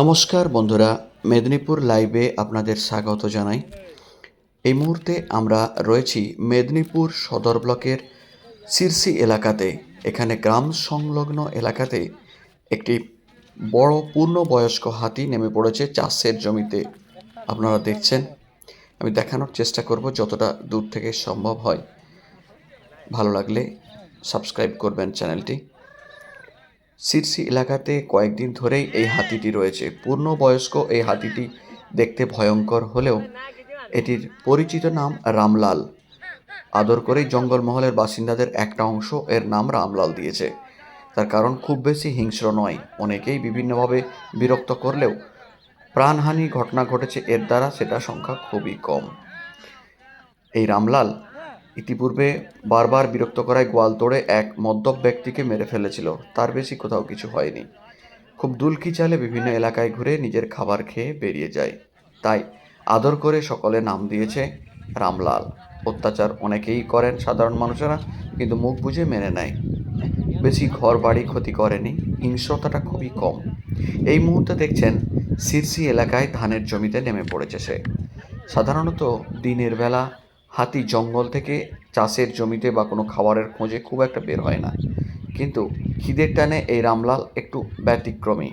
নমস্কার বন্ধুরা, মেদিনীপুর লাইভে আপনাদের স্বাগত জানাই। এই মুহূর্তে আমরা রয়েছি মেদিনীপুর সদর ব্লকের সিরসি এলাকাতে। এখানে গ্রাম সংলগ্ন এলাকাতে একটি বড় পূর্ণবয়স্ক হাতি নেমে পড়েছে চাষের জমিতে। আপনারা দেখছেন, আমি দেখানোর চেষ্টা করব যতটা দূর থেকে সম্ভব হয়। ভালো লাগলে সাবস্ক্রাইব করবেন চ্যানেলটি। সিরসি এলাকাতে কয়েকদিন ধরেই এই হাতিটি রয়েছে। পূর্ণবয়স্ক এই হাতিটি দেখতে ভয়ঙ্কর হলেও এটির পরিচিত নাম রামলাল। আদর করেই জঙ্গলমহলের বাসিন্দাদের একটা অংশ এর নাম রামলাল দিয়েছে। তার কারণ খুব বেশি হিংস্র নয়। অনেকেই বিভিন্নভাবে বিরক্ত করলেও প্রাণহানি ঘটনা ঘটেছে এর দ্বারা সেটা সংখ্যা খুবই কম। এই রামলাল ইতিপূর্বে বারবার বিরক্ত করায় গোয়াল তোড়ে এক মদ্যপ ব্যক্তিকে মেরে ফেলেছিল। তার বেশি কোথাও কিছু হয়নি। খুব দুলকি চালে বিভিন্ন এলাকায় ঘুরে নিজের খাবার খেয়ে বেরিয়ে যায়। তাই আদর করে সকলে নাম দিয়েছে রামলাল। অত্যাচার অনেকেই করেন সাধারণ মানুষেরা, কিন্তু মুখ বুঝে মেনে নেয়। বেশি ঘর বাড়ি ক্ষতি করেনি, হিংস্রতাটা খুবই কম। এই মুহূর্তে দেখছেন, সিরসি এলাকায় ধানের জমিতে নেমে পড়েছে সে। সাধারণত দিনের বেলা হাতি জঙ্গল থেকে চাষের জমিতে বা কোনো খাবারের খোঁজে খুব একটা বের হয় না। কিন্তু খিদের টানে এই রামলাল একটু ব্যতিক্রমী।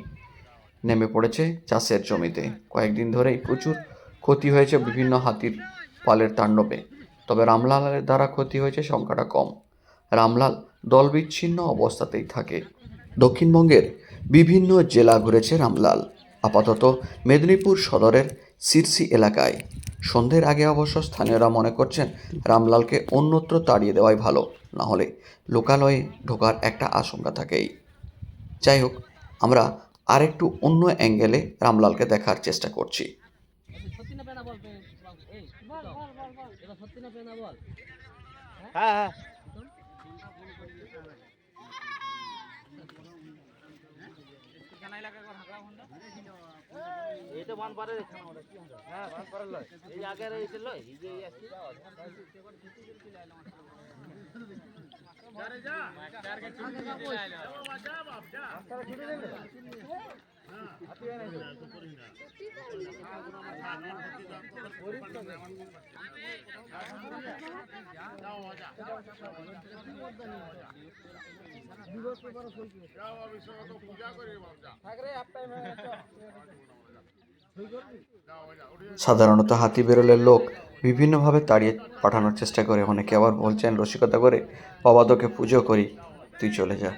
নেমে পড়েছে চাষের জমিতে। কয়েকদিন ধরেই প্রচুর ক্ষতি হয়েছে বিভিন্ন হাতির পালের তাণ্ডবে। তবে রামলালের দ্বারা ক্ষতি হয়েছে সংখ্যাটা কম। রামলাল দলবিচ্ছিন্ন অবস্থাতেই থাকে। দক্ষিণবঙ্গের বিভিন্ন জেলা ঘুরেছে রামলাল, আপাতত মেদিনীপুর সদরের সিরসি এলাকায়। সন্ধ্যের আগে অবশ্য স্থানীয়রা মনে করছেন রামলালকে অন্যত্র তাড়িয়ে দেওয়াই ভালো না হলে লোকালয়ে ঢোকার একটা আশঙ্কা থাকেই। যাই হোক আমরা আরেকটু অন্য অ্যাঙ্গেলে রামলালকে দেখার চেষ্টা করছি। সত্যি এটা সত্যি না পেনা বল হ্যাঁ এই তো বান পারে বান পারে লয়। এই আগের এই ছিল এই যে এই আসছে। সাধারণত হাতি বেরোলে লোক বিভিন্নভাবে তাড়িয়ে পাঠানোর চেষ্টা করে। অনেকে আবার বলছেন, রসিকতা করে বাবা পুজো করি, তুই চলে যা।